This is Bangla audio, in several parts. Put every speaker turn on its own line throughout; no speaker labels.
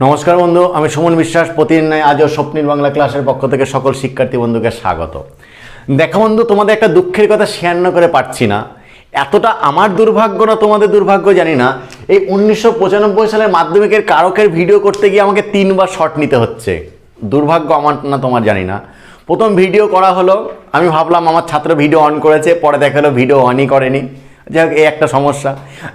নমস্কার বন্ধু, আমি সুমন বিশ্বাস। প্রতিদিন নয়, আজও স্বপ্নির বাংলা ক্লাসের পক্ষ থেকে সকল শিক্ষার্থী বন্ধুকে স্বাগত। দেখো বন্ধু, তোমাদের একটা দুঃখের কথা শেয়ার না করে পারছি না। এতটা আমার দুর্ভাগ্য না তোমাদের দুর্ভাগ্য জানি না। এই উনিশশো পঁচানব্বই সালের মাধ্যমিকের কারকের ভিডিও করতে গিয়ে আমাকে তিনবার শট নিতে হচ্ছে। দুর্ভাগ্য আমার না তোমার জানি না। প্রথম ভিডিও করা হলো, আমি ভাবলাম আমার ছাত্র ভিডিও অন করেছে, পরে দেখা হলো ভিডিও অনই করেনি। যাই হোক এই একটা সমস্যা।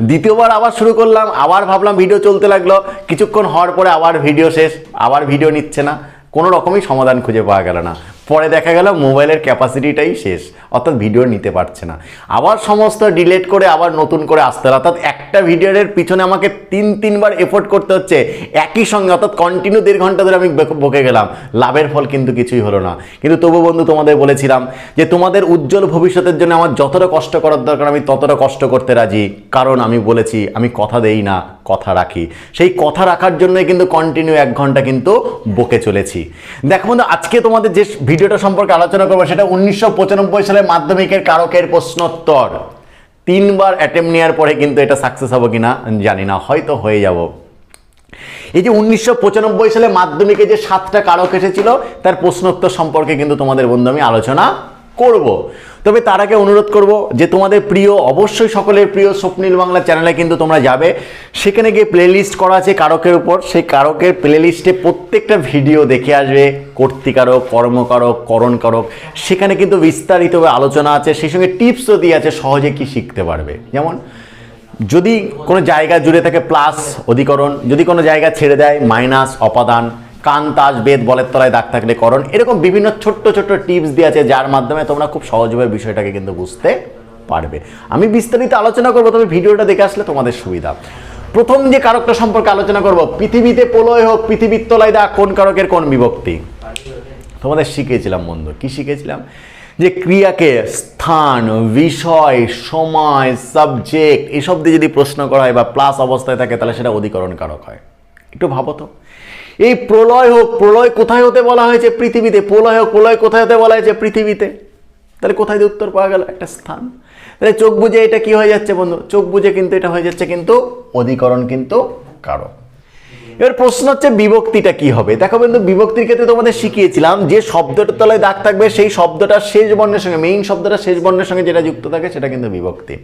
দ্বিতীয়বার আবার শুরু করলাম, আবার ভাবলাম ভিডিও চলতে লাগল। কিছুক্ষণ হওয়ার পরে আবার ভিডিও শেষ, আবার ভিডিও নিচ্ছে না। কোনো রকমই সমাধান খুঁজে পাওয়া গেল না। পরে দেখা গেল মোবাইলের ক্যাপাসিটিটাই শেষ, অর্থাৎ ভিডিও নিতে পারছে না। আবার সমস্ত ডিলেট করে, আবার নতুন করে আসতে হবে অর্থাৎ একটা ভিডিওর পিছনে আমাকে তিন, তিনবার এফোর্ট করতে হচ্ছে, একই সঙ্গে, অর্থাৎ কন্টিনিউ দেড় ঘণ্টা ধরে আমি বকে- গেলাম। লাভের ফল কিন্তু কিছুই হলো না। কিন্তু তবু বন্ধু, তোমাদের বলেছিলাম যে তোমাদের উজ্জ্বল ভবিষ্যতের জন্য আমার যতটা কষ্ট করার দরকার, আমি ততটা কষ্ট করতে রাজি। কারণ আমি বলেছি, আমি কথা দেই না, কথা রাখি। সেই কথা রাখার জন্যই কিন্তু কন্টিনিউ এক ঘণ্টা কিন্তু বকে চলেছি। দেখো বন্ধু, আজকে তোমাদের যে ভিডিওটা সম্পর্কে আলোচনা করব, সেটা উনিশশো পঁচানব্বই সালে মাধ্যমিকের কারকের প্রশ্নোত্তর। তিনবার অ্যাটেম্প নেওয়ার পরে কিন্তু এটা সাকসেস হব কিনা জানি না, হয়তো হয়ে যাব। এই যে উনিশশো পঁচানব্বই সালে মাধ্যমিকে যে সাতটা কারক এসেছিল, তার প্রশ্নোত্তর সম্পর্কে কিন্তু তোমাদের বন্ধু আমি আলোচনা করব। তবে তার আগে অনুরোধ করব যে তোমাদের প্রিয়, অবশ্যই সকলের প্রিয় স্বপ্নীল বাংলা চ্যানেলে কিন্তু তোমরা যাবে। সেখানে গিয়ে প্লেলিস্ট করা আছে কারকের উপর। সেই কারকের প্লেলিস্টে প্রত্যেকটা ভিডিও দেখে আসবে। কর্তিকারক, কর্মকারক, করণকারক। সেখানে কিন্তু বিস্তারিতভাবে আলোচনা আছে। সেই সঙ্গে টিপসও দিয়ে আছে সহজে কি শিখতে পারবে। যেমন, যদি কোনো জায়গা জুড়ে থাকে প্লাস অধিকরণ, যদি কোনো জায়গা ছেড়ে দেয় মাইনাস অপাদান কান্তাস, বেদ, বলের তলায় দাগ থাকলে করণ। এরকম বিভিন্ন ছোট্ট ছোট্ট টিপস দিয়ে আছে যার মাধ্যমে তোমরা খুব সহজভাবে বিষয়টাকে কিন্তু বুঝতে পারবে। আমি বিস্তারিত আলোচনা করব, তবে ভিডিওটা দেখে আসলে তোমাদের সুবিধা। প্রথম যে কারকটা সম্পর্কে আলোচনা করব, পৃথিবীতে প্রলয় হোক, পৃথিবীর তলায় দাগ কোন কারকের, কোন বিভক্তি? তোমাদের শিখেছিলাম বন্ধু, কি শিখেছিলাম যে ক্রিয়াকে স্থান, বিষয়, সময় সাবজেক্ট এসব দিয়ে যদি প্রশ্ন করা হয় বা প্লাস অবস্থায় থাকে, তাহলে সেটা অধিকরণ কারক হয়। একটু ভাবো তো। এই প্রলয় হোক, প্রলয় কোথায় হতে বলা হয়েছে পৃথিবীতে? প্রলয় হোক, প্রলয় কোথায় হতে বলা হয়েছে পৃথিবীতে? তাহলে কোথায় দিয়ে উত্তর পাওয়া গেল? একটা স্থান। তাহলে চোখ বুঝে এটা কি হয়ে যাচ্ছে বন্ধু? চোখ বুঝে কিন্তু এটা হয়ে যাচ্ছে কিন্তু অধিকরণ কিন্তু কারক এবার প্রশ্ন হচ্ছে, বিভক্তিটা কি হবে? দেখো বন্ধু, বিভক্তির ক্ষেত্রে তোমাদের শিখিয়েছিলাম যে শব্দটার তলায় দাগ থাকবে, সেই শব্দটা শেষ বর্ণের সঙ্গে মেইন শব্দটা শেষ বর্ণের সঙ্গে যেটা যুক্ত থাকে, সেটা কিন্তু বিভক্তি।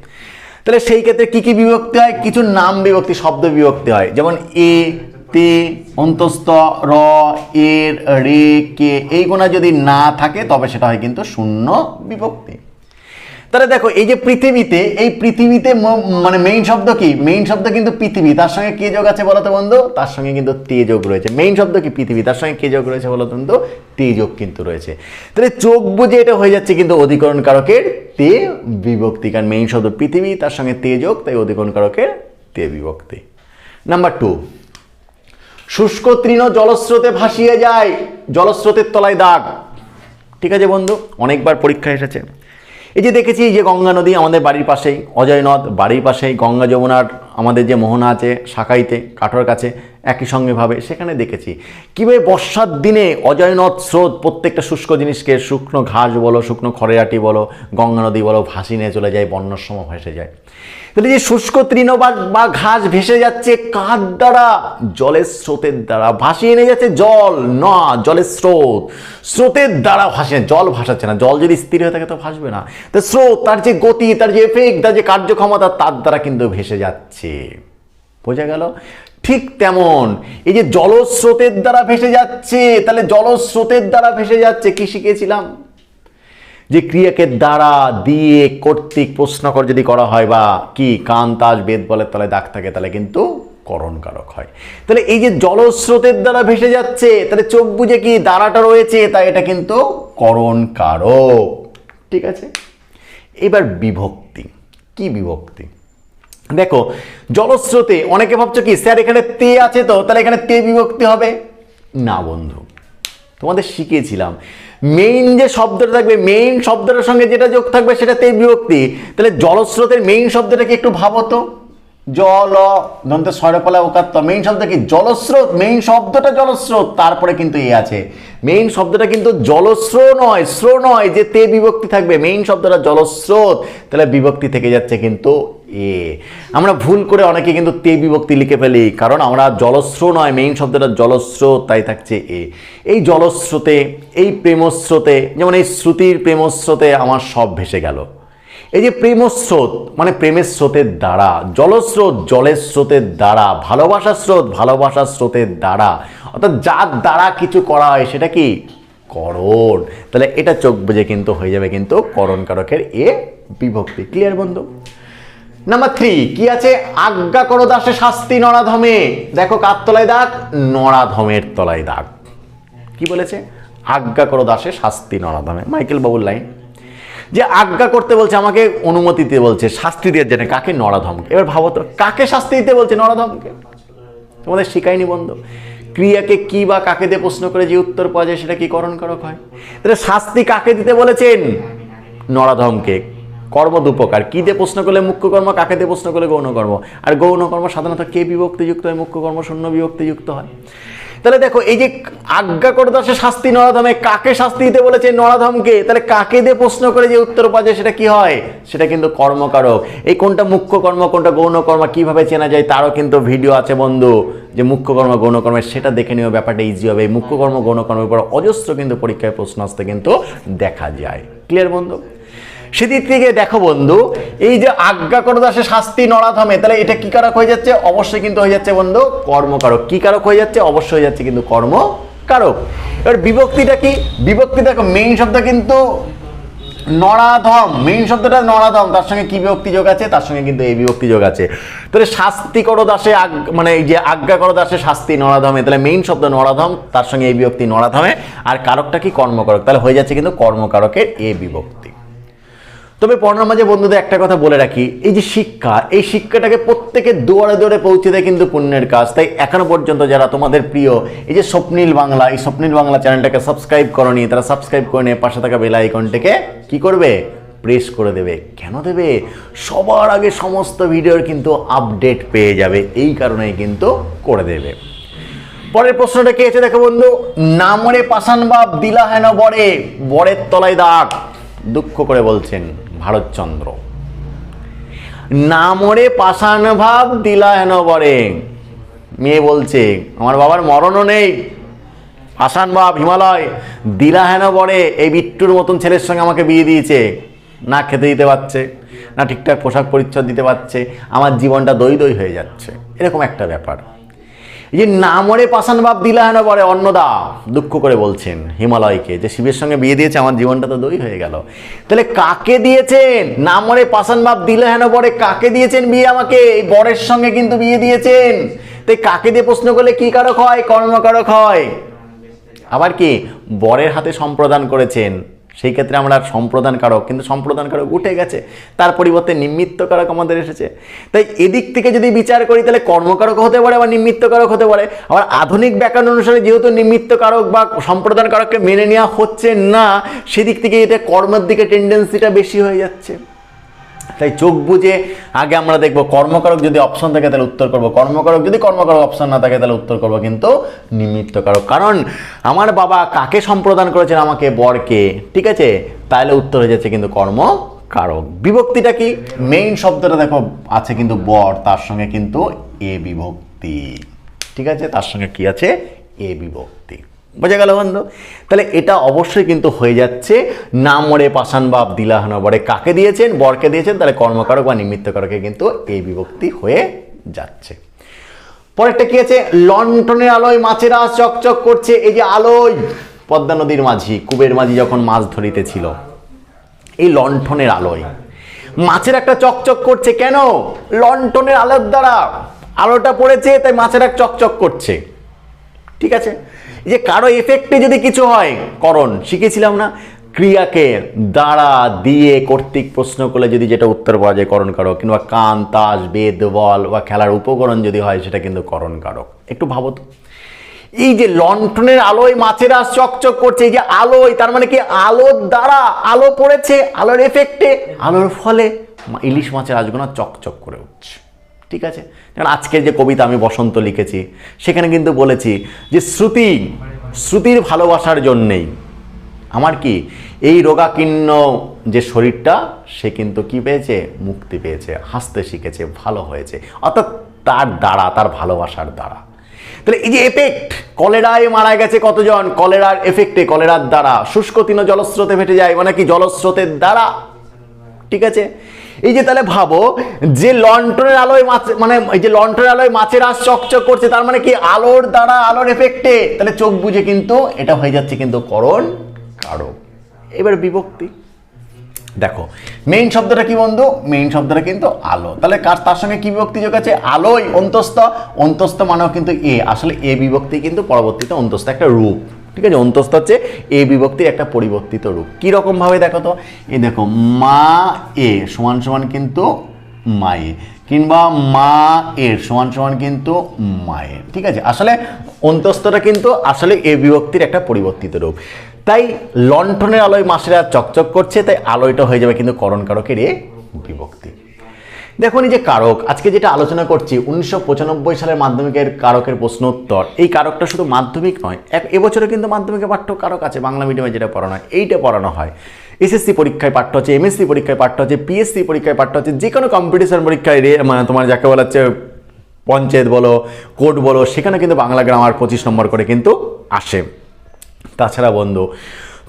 তাহলে সেই ক্ষেত্রে কি কি বিভক্তি হয়? কিছু নাম বিভক্তি, শব্দ বিভক্তি হয়। যেমন এ তে অন্তস্থ র এর রে, কে, এই গোনা যদি না থাকে, তবে সেটা হয় কিন্তু শূন্য বিভক্তি। তাহলে দেখো, এই যে পৃথিবীতে, এই পৃথিবীতে মানে মেইন শব্দ কি? মেইন শব্দ কিন্তু পৃথিবী। তার সঙ্গে কে যোগ আছে বলো তো বন্ধু? তার সঙ্গে কিন্তু তে যোগ রয়েছে। মেইন শব্দ কি? পৃথিবী। তার সঙ্গে কে যোগ রয়েছে বলো তো বন্ধু? তে যোগ কিন্তু রয়েছে। তাহলে চোখ বুঝে এটা হয়ে যাচ্ছে কিন্তু অধিকরণ কারকের তে বিভক্তি। কারণ মেইন শব্দ পৃথিবী, তার সঙ্গে তে যোগ, তাই অধিকরণ কারকের তে বিভক্তি। নাম্বার টু শুষ্ক তৃণ জলস্রোতে ভাসিয়ে যায়। জলস্রোতের তলায় দাগ। ঠিক আছে বন্ধু? অনেকবার পরীক্ষা এসেছে। এই যে দেখেছি যে গঙ্গা নদী আমাদের বাড়ির পাশেই অজয় নদ বাড়ির পাশেই, গঙ্গা যমুনার আমাদের যে মোহনা আছে, শাখাইতে, কাঠোর কাছে একই সঙ্গে ভাবে সেখানে দেখেছি। কীভাবে বর্ষার দিনে অজয় নদ স্রোত প্রত্যেকটা শুষ্ক জিনিসকে শুকনো ঘাস বলো, শুকনো খড়েরাটি বলো, গঙ্গা নদী বলো ভাসি নিয়ে চলে যায়, বন্যার সময় ভেসে যায়। তাহলে যে শুষ্ক তৃণ বা বা ঘাস ভেসে যাচ্ছে কার দ্বারা? জলের স্রোতের দ্বারা। ভাসিয়ে নিয়ে যাচ্ছে জল, না, জলের স্রোত। স্রোতের দ্বারা ভাসে, জল ভাসাচ্ছে না। জল যদি স্থির হয়ে থাকে তো ভাসবে না। তো স্রোত, তার যে গতি, তার যে এফেক্ট তার যে কার্যক্ষমতা, তার দ্বারা কিন্তু ভেসে যাচ্ছে। বোঝা গেল? ঠিক তেমন। এই যে জলস্রোতের দ্বারা ভেসে যাচ্ছে, তাহলে জলস্রোতের দ্বারা ভেসে যাচ্ছে, কি শিখেছিলাম যে ক্রিয়াকে দ্বারা দিয়ে কর্তৃক প্রশ্নকর যদি করা হয় বা কি কান, তাস, বেদ বলের তলায় দাগ থাকে, তাহলে কিন্তু করণকারক হয়। তাহলে এই যে জলস্রোতের দ্বারা ভেসে যাচ্ছে, তাহলে চোখ বুঝে কি দ্বারাটা রয়েছে তাই এটা কিন্তু করণকারক। ঠিক আছে? এবার বিভক্তি। কি বিভক্তি? দেখো, জলস্রোতে অনেকে ভাবছ কি, স্যার এখানে তে আছে তো, তাহলে এখানে তে বিভক্তি হবে? না বন্ধু, তোমাদের শিখিয়েছিলাম। মেইন যে শব্দটা থাকবে মেইন শব্দটার সঙ্গে যেটা যোগ থাকবে, সেটা তে বিভক্তি। তাহলে জলস্রোতের মেইন শব্দটাকে একটু ভাবো তো? জল দন্ত স্বরপালা ওকাত্ত মেইন শব্দ কি? জলস্রোত মেইন শব্দটা জলস্রোত, তারপরে কিন্তু এ আছে। মেইন শব্দটা কিন্তু জলস্রো নয় স্রো নয়, যে তে বিভক্তি থাকবে মেইন শব্দটা জলস্রোত, তাহলে বিভক্তি থেকে যাচ্ছে কিন্তু এ। আমরা ভুল করে অনেকে কিন্তু তে বিভক্তি লিখে ফেলি, কারণ আমরা জলস্রো নয় মেইন শব্দটা জলস্রোত তাই থাকছে এ। এই জলস্রোতে, এই প্রেমস্রোতে, যেমন এই শ্রুতির প্রেমস্রোতে আমার সব ভেসে গেল। এই যে প্রেমস্রোত মানে প্রেমের স্রোতের দ্বারা, জলস্রোত জলের স্রোতের দ্বারা, ভালোবাসার স্রোত ভালোবাসার স্রোতের দ্বারা, অর্থাৎ যার দ্বারা কিছু করা হয় সেটা কি? করণ। তাহলে এটা চোখ বুঝে কিন্তু হয়ে যাবে কিন্তু করণ কারকের এ বিভক্তি। ক্লিয়ার বন্ধু? নাম্বার থ্রি কি আছে? আজ্ঞা করো দাসে শাস্তি নরাধমে। দেখো কার তলায় দাগ? নরাধমের তলায় দাগ। কি বলেছে? আজ্ঞা করো দাসে শাস্তি নরাধমে। মাইকেল বাবুর লাইন। যে আজ্ঞা করতে বলছে, আমাকে অনুমতি দিতে বলছে, শাস্তি দেওয়ার জন্য কাকে? নরাধমকে। এবার ভাবো তো, কাকে শাস্তি দিতে বলছে নরাধমকে? তোমাদের শিখায়নি বন্ধু। ক্রিয়াকে কি বা কাকে দিয়ে প্রশ্ন করে, যে উত্তর পাওয়া যায় সেটা কি করণ করক হয়? তাহলে শাস্তি কাকে দিতে বলেছেন? নরাধমকে। কর্ম দুপকার কি দিয়ে প্রশ্ন করলে মুখ্য কর্ম, কাকে দিয়ে প্রশ্ন করলে গৌণ কর্ম? আর গৌণ কর্ম সাধারণত কে বিভক্তিযুক্ত হয়? মুখ্য কর্ম শূন্য বিভক্তিযুক্ত হয়। তাহলে দেখো, এই যে আজ্ঞা করে দাসে শাস্তি নরাধমে, কাকে শাস্তি দিতে বলেছে নরাধমকে? তাহলে কাকে দিয়ে প্রশ্ন করে যে উত্তর পাওয়া যায় সেটা কি হয়? সেটা কিন্তু কর্মকারক। এই কোনটা মুখ্য কর্ম, কোনটা গৌণ কর্ম, কীভাবে চেনা যায় তারও কিন্তু ভিডিও আছে বন্ধু, যে মুখ্য কর্ম, গৌণ সেটা দেখে নিও, ব্যাপারটা ইজি হবে। এই মুখ্য কর্ম, গৌণ কর্মের উপর অজস্র কিন্তু পরীক্ষায় প্রশ্ন আসতে কিন্তু দেখা যায়। ক্লিয়ার বন্ধু? সেদিক থেকে দেখো বন্ধু, এই যে আজ্ঞা করো দাসে শাস্তি নড়াথমে তাহলে এটা কি কারক হয়ে যাচ্ছে? অবশ্যই কিন্তু হয়ে যাচ্ছে বন্ধু, কর্মকারক। কি কারক হয়ে যাচ্ছে? অবশ্যই হয়ে যাচ্ছে কিন্তু কর্ম কারক এবার বিভক্তিটা কি? বিভক্তি দেখো মেইন শব্দ কিন্তু নরাধম মেইন শব্দটা নরাধম তার সঙ্গে কি বিভক্তি যোগ আছে? তার সঙ্গে কিন্তু এই বিভক্তি যোগ আছে। তাহলে শাস্তি করো দাসে মানে এই যে আজ্ঞা করো দাসে শাস্তি নরাধমে তাহলে মেইন শব্দ নরাধম তার সঙ্গে এই বিভক্তি নরাধমে আর কারকটা কি? কর্মকারক। তাহলে হয়ে যাচ্ছে কিন্তু কর্মকারকের এ বিভক্তি। তবে পড়ার মাঝে বন্ধুদের একটা কথা বলে রাখি, এই যে শিক্ষা, এই শিক্ষাটাকে প্রত্যেকের দুয়ারে দুয়ারে পৌঁছে দেয় কিন্তু পুণ্যের কাজ। তাই এখনও পর্যন্ত যারা তোমাদের প্রিয়, এই যে স্বপ্নীল বাংলা, এই স্বপ্নীল বাংলা চ্যানেলটাকে সাবস্ক্রাইব করনি, তারা সাবস্ক্রাইব করে নিয়ে পাশে থাকা বেল আইকনটাকে কি করবে? প্রেস করে দেবে। কেন দেবে? সবার আগে সমস্ত ভিডিওর কিন্তু আপডেট পেয়ে যাবে, এই কারণেই কিন্তু করে দেবে। পরের প্রশ্নটা কি আছে দেখো বন্ধু? না নামরে পাষাণ বাপ দিলা হেন বরে, বরের তলায় দাগ, দুঃখ করে বলছেন। ভারতচন্দ্র। নামরে পাষাণ ভাব দিলা হেন বরে। মেয়ে বলছে, আমার বাবার মরণও নেই। পাষাণ ভাব হিমালয় দিলা হেন বরে। এই বিট্টুর মতন ছেলের সঙ্গে আমাকে বিয়ে দিয়েছে। না খেতে দিতে পারছে, না ঠিকঠাক পোশাক পরিচ্ছদ দিতে পারছে। আমার জীবনটা দই দই হয়ে যাচ্ছে। এরকম একটা ব্যাপার। যে নামরে পাষাণ বাপ দিলা হেন পরে অন্নদা, দুঃখ করে বলছেন হিমালয়কে যে শিবের সঙ্গে বিয়ে দিয়েছে, আমার জীবনটা তো দই হয়ে গেল। তাহলে কাকে দিয়েছেন? নামরে পাষাণ বাপ দিলা হেন পরে কাকে দিয়েছেন বিয়ে আমাকে? এই বরের সঙ্গে কিন্তু বিয়ে দিয়েছেন। তাই কাকে দিয়ে প্রশ্ন করলে কি কারক হয়, কর্মকারক হয়? আবার কি, বরের হাতে সম্প্রদান করেছেন। সেই ক্ষেত্রে আমরা সম্প্রদান কারক কিন্তু সম্প্রদান কারক উঠে গেছে, তার পরিবর্তে নিমিত্ত কারক আমাদের এসেছে। তাই এদিক থেকে যদি বিচার করি, তাহলে কর্মকারক হতে পারে বা নিমিত্ত কারক হতে পারে। আবার আধুনিক ব্যাকরণ অনুসারে যেহেতু নিমিত্ত কারক বা সম্প্রদান কারককে মেনে নেওয়া হচ্ছে না, সেদিক থেকে এটা কর্মের দিকে টেন্ডেন্সিটা বেশি হয়ে যাচ্ছে। তাই চোখ বুঝে আগে আমরা দেখব কর্মকারক যদি অপশন থাকে তাহলে উত্তর করব। কর্মকারক যদি কর্মকারক অপশন না থাকে তাহলে উত্তর করব। কিন্তু নিমিত্ত কারক। কারণ আমার বাবা কাকে সম্প্রদান করেছেন আমাকে বরকে, ঠিক আছে? তাহলে উত্তর হয়ে যাচ্ছে কিন্তু কর্ম কারক বিভক্তিটা কি? মেইন শব্দটা দেখো আছে কিন্তু বর, তার সঙ্গে কিন্তু এ বিভক্তি। ঠিক আছে? তার সঙ্গে কি আছে? এ বিভক্তি। বোঝা গেল বন্ধু? তাহলে এটা অবশ্যই কিন্তু হয়ে যাচ্ছে। নামরে পাষাণ বাপ দিলাহানা বরে কাকে দিয়েছেন? বরকে দিয়েছেন? তাহলে কর্মকারক বা নিমিত্তকারকে কিন্তু এই বিভক্তি হয়ে যাচ্ছে। পরেরটা কি আছে? লন্ঠনের আলোয় মাছেরা চকচক করছে। এই যে আলোয়, পদ্মা নদীর মাঝি, কুবের মাঝি যখন মাছ ধরিতেছিল, এই লণ্ঠনের আলোয়। মাছের একটা চকচক করছে। কেন? লণ্ঠনের আলোর দ্বারা আলোটা পড়েছে, তাই মাছের এক চকচক করছে। ঠিক আছে? যে কারও এফেক্টে যদি কিছু হয়, করণ, শিখেছিলাম না? ক্রিয়াকে দ্বারা দিয়ে কর্তৃক প্রশ্ন করলে যদি যেটা উত্তর পাওয়া যায় করণ কারক কিংবা কান, তাস, বেদ, বল বা খেলার উপকরণ যদি হয়, সেটা কিন্তু করণ কারক একটু ভাবো তো। এই যে লণ্ঠনের আলোয় মাছেরা চকচক করছে, এই যে আলোয়, তার মানে কি আলোর দ্বারা আলো পড়েছে, আলোর এফেক্টে আলোর ফলে ইলিশ মাছের আজগুনা চকচক করে উঠছে। ঠিক আছে? যেমন আজকের যে কবিতা আমি বসন্ত লিখেছি, সেখানে কিন্তু বলেছি যে শ্রুতি, শ্রুতির ভালোবাসার জন্যেই। আমার কি? এই রোগাকীর্ণ যে শরীরটা, সে কিন্তু কি পেয়েছে? মুক্তি পেয়েছে, হাসতে শিখেছে, ভালো হয়েছে। অর্থাৎ তার দ্বারা, তার ভালোবাসার দ্বারা। তাহলে এই যে এফেক্ট কলেরায় মারা গেছে কতজন? কলেরার এফেক্টে কলেরার দ্বারা। শুষ্ক জলস্রোতে ফেটে যায় মানে কি? জলস্রোতের দ্বারা। ঠিক আছে? এই যে তাহলে ভাবো, যে লন্ঠনের আলোয় মাছ মানে এই যে লন্ঠনের আলোয় মাছের আশ চকচক করছে, তার মানে কি আলোর দ্বারা আলোর এফেক্টে তাহলে চোখ বুঝে কিন্তু এটা হয়ে যাচ্ছে কিন্তু করণ কারক এবার বিভক্তি। দেখো মেইন শব্দটা কি বন্ধু? মেইন শব্দটা কিন্তু আলো। তাহলে কার, তার সঙ্গে কি বিভক্তি যোগ আছে? আলোই অন্তস্থ। অন্তস্থ মানেও কিন্তু এ। আসলে এ বিভক্তি কিন্তু পরবর্তীতে অন্তস্থ একটা রূপ। ঠিক আছে, অন্তস্থ হচ্ছে এ বিভক্তির একটা পরিবর্তিত রূপ। কি রকম ভাবে দেখো তো? এই দেখো, মা এ সমান সমান কিন্তু মায়ে, কিংবা মা এর সমান সমান কিন্তু মায়ের ঠিক আছে? আসলে অন্তস্থটা কিন্তু আসলে এ বিভক্তির একটা পরিবর্তিত রূপ। তাই লণ্ঠনের আলোয় মাসেরা চকচক করছে, তাই আলোয়টা হয়ে যাবে কিন্তু করণ কারকের এ বিভক্তি। দেখুন এই যে কারক, আজকে যেটা আলোচনা করছি, উনিশশো পঁচানব্বই সালের মাধ্যমিকের কারকের প্রশ্ন উত্তর। এই কারকটা শুধু মাধ্যমিক নয়, এক এবছরে কিন্তু মাধ্যমিকে পাঠ্য কারক আছে, বাংলা মিডিয়ামে যেটা পড়ানো হয়, এইটা পড়ানো হয়। এসএসসি পরীক্ষায় পাঠ্য হচ্ছে এমএসসি পরীক্ষায় পাঠ্য হচ্ছে পিএসসি পরীক্ষায় পাঠ্য হচ্ছে, যে কোনো কম্পিটিশন পরীক্ষায় রে মানে তোমার যাকে বলা হচ্ছে, পঞ্চায়েত বলো কোর্ট বলো, সেখানে কিন্তু বাংলা গ্রামার পঁচিশ নম্বর করে কিন্তু আসে। তাছাড়া বন্ধু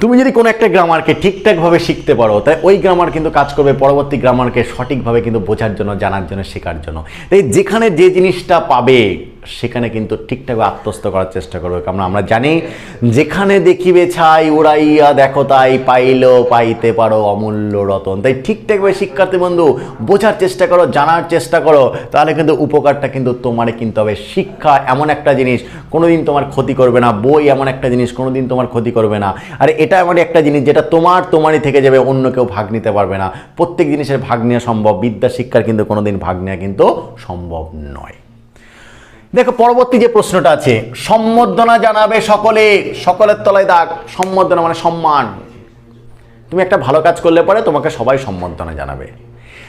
তুমি যদি কোনো একটা গ্রামারকে ঠিকঠাকভাবে শিখতে পারো, তাই ওই গ্রামার কিন্তু কাজ করবে পরবর্তী গ্রামারকে সঠিকভাবে কিন্তু বোঝার জন্য, জানার জন্য, শেখার জন্য। তাই যেখানে যে জিনিসটা পাবে সেখানে কিন্তু ঠিকঠাকভাবে আত্মস্থ করার চেষ্টা করবে। কারণ আমরা জানি, যেখানে দেখিবে ছাই, উড়াইয়া দেখো তাই পাইলেও পাইতে পারো অমূল্য রতন। তাই ঠিকঠাকভাবে শিক্ষার্থী বন্ধু, বোঝার চেষ্টা করো, জানার চেষ্টা করো, তাহলে কিন্তু উপকারটা কিন্তু তোমার কিন্তু হবে। শিক্ষা এমন একটা জিনিস, কোনোদিন তোমার ক্ষতি করবে না। বই এমন একটা জিনিস, কোনোদিন তোমার ক্ষতি করবে না। আর এটা এমন একটা জিনিস, যেটা তোমার তোমারই থেকে যাবে, অন্য কেউ ভাগ নিতে পারবে না। প্রত্যেক জিনিসের ভাগ নেওয়া সম্ভব, বিদ্যা শিক্ষার কিন্তু কোনোদিন ভাগ নেওয়া কিন্তু সম্ভব নয়। দেখো, পরবর্তী যে প্রশ্নটা আছে, সম্বর্ধনা জানাবে সকলে, সকলের তলায় দাগ, সম্বর্ধনা মানে সম্মান। তুমি একটা ভালো কাজ করলে পরে তোমাকে সবাই সম্বর্ধনা জানাবে।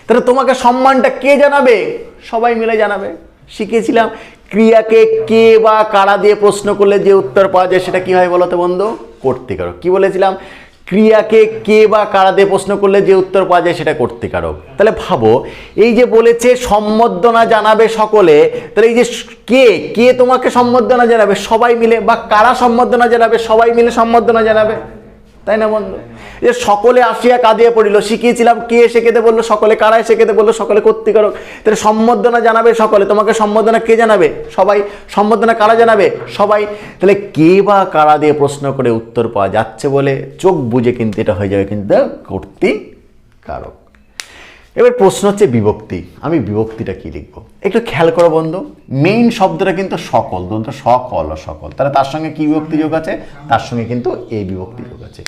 তাহলে তোমাকে সম্মানটা কে জানাবে? সবাই মিলে জানাবে। শিখেছিলাম ক্রিয়াকে কে বা কারা দিয়ে প্রশ্ন করলে যে উত্তর পাওয়া যায় সেটা কি হয় বলো তো বন্ধু? কর্তৃকারক কি বলেছিলাম? ক্রিয়াকে কে বা কারা দিয়ে প্রশ্ন করলে যে উত্তর পাওয়া যায় সেটা কর্তৃকারক। তাহলে ভাবো, এই যে বলেছে সম্বর্ধনা জানাবে সকলে, তাহলে এই যে কে কে তোমাকে সম্বর্ধনা জানাবে? সবাই মিলে বা কারা সম্বর্ধনা জানাবে? সবাই মিলে সম্বর্ধনা জানাবে? তাই না বন্ধু? যে সকলে আসিয়া কাঁদিয়া পড়িল, শিখিয়েছিলাম কে এসে কেঁদে বলল, সকলে কারা এসে কেঁদে বলল, সকলে কর্তৃকারক তাহলে সম্বর্ধনা জানাবে সকলে, তোমাকে সম্বর্ধনা কে জানাবে? সবাই, সম্বর্ধনা কারা জানাবে? সবাই। তাহলে কে বা কারা দিয়ে প্রশ্ন করে উত্তর পাওয়া যাচ্ছে বলে চোখ বুঝে কিন্তু এটা হয়ে যাবে কিন্তু কর্তৃকারক। এবার প্রশ্ন হচ্ছে বিভক্তি। আমি বিভক্তিটা কি লিখব? একটু খেয়াল করো বন্ধু মেইন শব্দটা কিন্তু সকল দন্ত সকল সকল তাহলে তার সঙ্গে কি বিভক্তি যোগ আছে? তার সঙ্গে কিন্তু এই বিভক্তি যোগ আছে।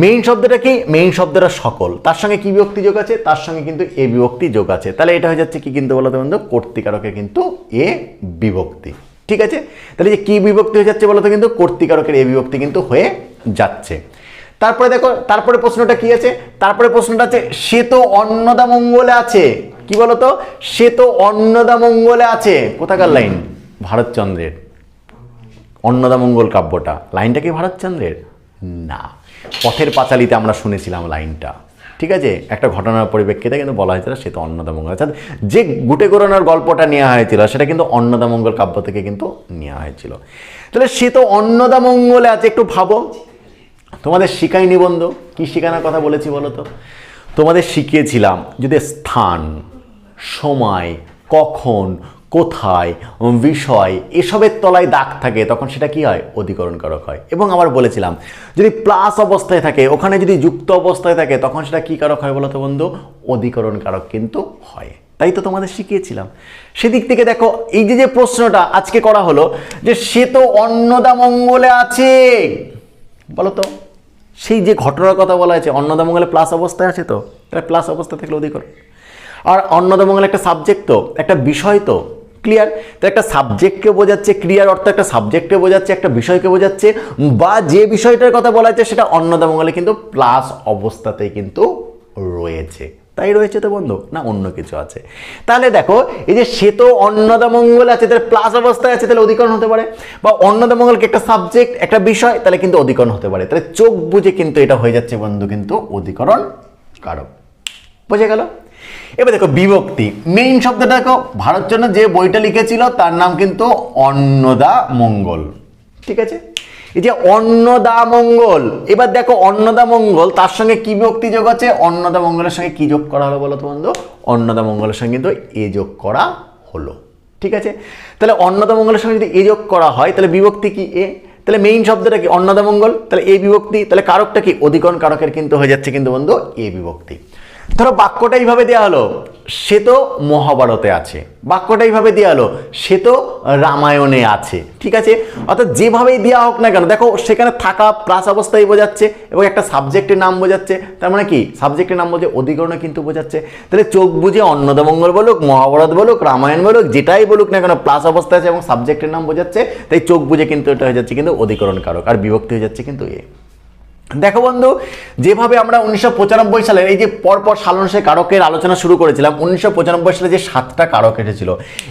মেইন শব্দটা কি? মেইন শব্দটা সকল। তার সঙ্গে কি বিভক্তি যোগ আছে? তার সঙ্গে কিন্তু এ বিভক্তি যোগ আছে। তাহলে এটা হয়ে যাচ্ছে কি কিন্তু বলতো বন্ধু? কর্তিকারকে কিন্তু এ বিভক্তি। ঠিক আছে? তাহলে যে কি বিভক্তি হয়ে যাচ্ছে বলতো কিন্তু? কর্তিকারকের এ বিভক্তি কিন্তু হয়ে যাচ্ছে। তারপরে দেখো, তারপরে প্রশ্নটা কি আছে? তারপরে প্রশ্নটা আছে, সে তো অন্নদা মঙ্গলে আছে। কি বলতো সে তো অন্নদা মঙ্গলে আছে। কোথাকার লাইন? ভারতচন্দ্রের। অন্নদা মঙ্গল কাব্যটা। লাইনটা কি ভারতচন্দ্রের? না। পথের পাঁচালিতে আমরা শুনেছিলাম লাইনটা। ঠিক আছে? একটা ঘটনার পরিপ্রেক্ষিতে কিন্তু বলা হয়েছিল সে তো অন্নদা মঙ্গল অর্থাৎ যে গুটে করোনার গল্পটা নেওয়া হয়েছিল, সেটা কিন্তু অন্নদামঙ্গল কাব্য থেকে কিন্তু নেওয়া হয়েছিল। তাহলে সে তো অন্নদামঙ্গলে আছে, একটু ভাবো। তোমাদের শিখাই নিবন্ধ কি শেখানোর কথা বলেছি বলো তো? তোমাদের শিখিয়েছিলাম যদি স্থান, সময়, কখন কোথায়, বিষয়, এসবের তলায় দাগ থাকে, তখন সেটা কি হয়? অধিকরণ কারক হয়। এবং আবার বলেছিলাম, যদি প্লাস অবস্থায় থাকে, ওখানে যদি যুক্ত অবস্থায় থাকে, তখন সেটা কি কারক হয় বলো তো বন্ধু? অধিকরণ কারক কিন্তু হয়। তাই তো তোমাদের শিখিয়েছিলাম। সেদিক থেকে দেখো, এই যে যে প্রশ্নটা আজকে করা হলো, যে সে তো অন্নদা মঙ্গলে আছে বলো তো সেই যে ঘটনার কথা বলা হয়েছে, অন্নদামঙ্গলে প্লাস অবস্থায় আছে তো? তাহলে প্লাস অবস্থা থাকলে অধিকরণ। আর অন্নদামঙ্গলে একটা সাবজেক্ট তো, একটা বিষয় তো ক্লিয়ার তো একটা সাবজেক্টকে বোঝাচ্ছে ক্রিয়ার অর্থ একটা সাবজেক্টকে বোঝাচ্ছে, একটা বিষয়কে বোঝাচ্ছে, বা যে বিষয়টার কথা বলা হয়েছে সেটা অন্নদামঙ্গলে কিন্তু প্লাস অবস্থাতেই কিন্তু রয়েছে। তাই রয়েছে তো বন্ধু? না অন্য কিছু আছে? তাহলে দেখো, এই যে সে তো অন্নদা মঙ্গল আছে, তাহলে প্লাস অবস্থায় আছে, তাহলে অধিকরণ হতে পারে। বা অন্নদা মঙ্গলকে একটা সাবজেক্ট একটা বিষয়, তাহলে কিন্তু অধিকরণ হতে পারে। তাহলে চোখ বুঝে কিন্তু এটা হয়ে যাচ্ছে বন্ধু, কিন্তু অধিকরণ কারক। বোঝা গেল? এবার দেখো বিভক্তি। মেইন শব্দটা দেখো ভারতচন্দ্র যে বইটা লিখেছিল, তার নাম কিন্তু অন্নদা মঙ্গল। ঠিক আছে? এই যে অন্নদা মঙ্গল, এবার দেখো অন্নদা মঙ্গল, তার সঙ্গে কি বিভক্তি যোগ আছে? অন্নদা মঙ্গলের সঙ্গে কি যোগ করা হলো বলো তো বন্ধু? অন্নদা মঙ্গলের সঙ্গে কিন্তু এ যোগ করা হলো। ঠিক আছে? তাহলে অন্নদা মঙ্গলের সঙ্গে যদি এ যোগ করা হয়, তাহলে বিভক্তি কি এ? তাহলে মেইন শব্দটা কি? অন্নদা মঙ্গল, তাহলে এ বিভক্তি, তাহলে কারকটা কি? অধিকরণ কারকের কিন্তু হয়ে যাচ্ছে কিন্তু বন্ধু, এ বিভক্তি। ধরো বাক্যটা এইভাবে দেওয়া হলো, সে তো মহাভারতে আছে। বাক্যটা এইভাবে দেওয়া হলো, সে তো রামায়ণে আছে। ঠিক আছে? অর্থাৎ যেভাবেই দেওয়া হোক না কেন, দেখো সেখানে থাকা প্লাস অবস্থায় বোঝাচ্ছে এবং একটা সাবজেক্টের নাম বোঝাচ্ছে। তার মানে কি? সাবজেক্টের নাম বোঝে অধিকরণে কিন্তু বোঝাচ্ছে। তাহলে চোখ বুঝে অন্নদমঙ্গল বলুক, মহাভারত বলুক, রামায়ণ বলুক, যেটাই বলুক না কেন প্লাস অবস্থায় আছে এবং সাবজেক্টের নাম বোঝাচ্ছে। তাই চোখ বুঝে কিন্তু এটা হয়ে যাচ্ছে কিন্তু অধিকরণ কারক আর বিভক্তি হয়ে যাচ্ছে কিন্তু এ। দেখো বন্ধু, যেভাবে আমরা উনিশশো সালের এই যে পরপর সালনসে কারকের আলোচনা শুরু করেছিলাম, উনিশশো পঁচানব্বই সালে যে সাতটা কারক এসেছিল,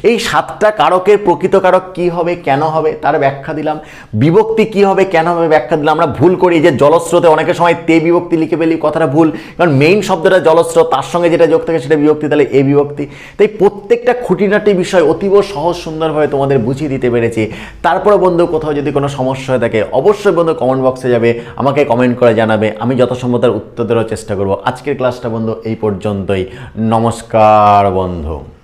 এই সাতটা কারকের প্রকৃত কারক কি হবে, কেন হবে, তার ব্যাখ্যা দিলাম। বিভক্তি কি হবে, কেন হবে, ব্যাখ্যা দিলাম। আমরা ভুল করি যে জলস্রোতে অনেকের সময় তে বিভক্তি লিখে ফেলি, কথাটা ভুল। কারণ মেইন শব্দটা জলস্রোত, তার সঙ্গে যেটা যোগ থাকে সেটা বিভক্তি, তাহলে এ বিভক্তি। তাই প্রত্যেকটা খুঁটিনাটি বিষয় অতীব সহজ সুন্দরভাবে তোমাদের বুঝিয়ে দিতে পেরেছি। তারপরে বন্ধু, কোথাও যদি কোনো সমস্যা হয়ে থাকে, অবশ্যই বন্ধু কমেন্ট বক্সে যাবে, আমাকে কমেন্ট করে জানাবে। আমি যথাসম্ভব তার উত্তর দেওয়ার চেষ্টা করব। আজকের ক্লাসটা বন্ধু এই পর্যন্তই। নমস্কার বন্ধু।